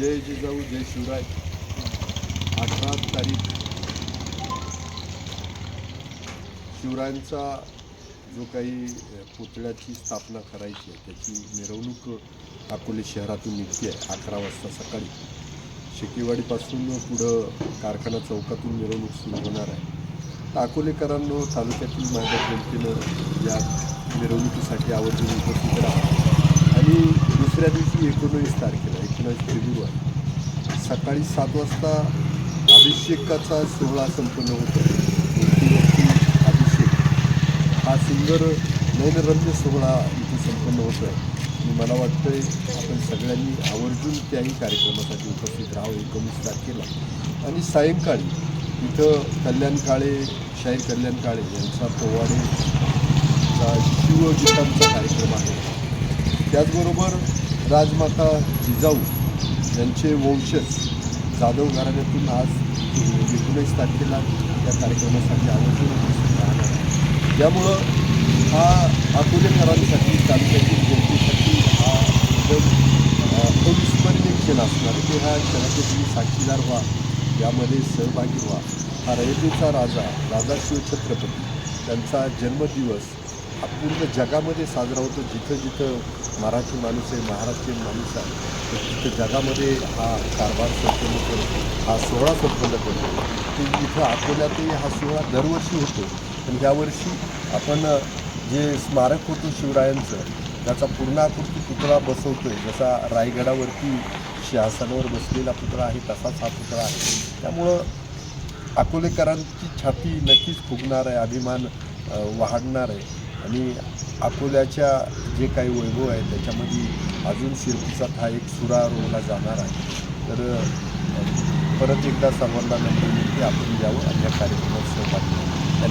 जय जिजाऊ जय शिवराय. अठरा तारीख. शिवरायांचा जो काही पुतळ्याची स्थापना करायची आहे त्याची मिरवणूक अकोले शहरातून निघते आहे अकरा वाजता सकाळी. शेकीवाडीपासून पुढं कारखाना चौकातून मिरवणूक सुरू होणार आहे. तर अकोलेकरांनो तालुक्यातील माझ्या जनतेनं या मिरवणुकीसाठी आवर्जून उपस्थित राहा. आणि दुसऱ्या दिवशी एकोणवीस तारखेला एकोणवीस फेब्रुवारी सकाळी सात वाजता अभिषेकाचा सोहळा संपन्न होतो. मूर्तीवरती अभिषेक. हा सुंदर नयनरम्य सोहळा इथे संपन्न होतो आहे आणि मला वाटतंय आपण सगळ्यांनी आवर्जून त्याही कार्यक्रमासाठी उपस्थित राहावं एकोणीस तारखेला. आणि सायंकाळी इथं कल्याण काळे शाहीर कल्याण काळे यांचा पोवाडेचा शिवगीतांचा कार्यक्रम आहे. त्याचबरोबर राजमाता जिजाऊ यांचे वंशज जाधव घराण्यातून आज एकोणीस तारखेला या कार्यक्रमासाठी आवर्जून उपस्थित राहणार त्यामुळं हा अकोलेकरांसाठी तालुक्यातील जनतेसाठी हा एकदम अविस्मरणीय क्षण असणार आहे. ह्या क्षणाचे तुम्ही साक्षीदार व्हा यामध्ये सहभागी व्हा हा रयतेचा राजा राजा शिवछत्रपती त्यांचा जन्मदिवस हा पूर्ण जगामध्ये साजरा होतो जिथं जिथं मराठी माणूस आहे महाराष्ट्रीयन माणूस आहे तर तिथं जगामध्ये हा कारभार संपन्न करतो हा सोहळा संपन्न करतो. ते इथं अकोल्यातही हा सोहळा दरवर्षी होतो. पण यावर्षी आपण जे स्मारक होतं शिवरायांचं त्याचा पूर्णाकृती पुतळा बसवतोय. जसा रायगडावरती सिंहासनावर बसलेला पुतळा आहे तसाच हा पुतळा आहे. त्यामुळं अकोलेकरांची छाती नक्कीच फुगणार आहे अभिमान वाढणार आहे. आणि अकोल्याच्या जे काही वैभव आहे त्याच्यामध्ये अजून शिरपीचा हा एक सुरा रोवला जाणार आहे. तर परत एकदा सर्वांना नंतर विनंती आपण यावं आणि या कार्यक्रमात सहभागी धन्यवाद.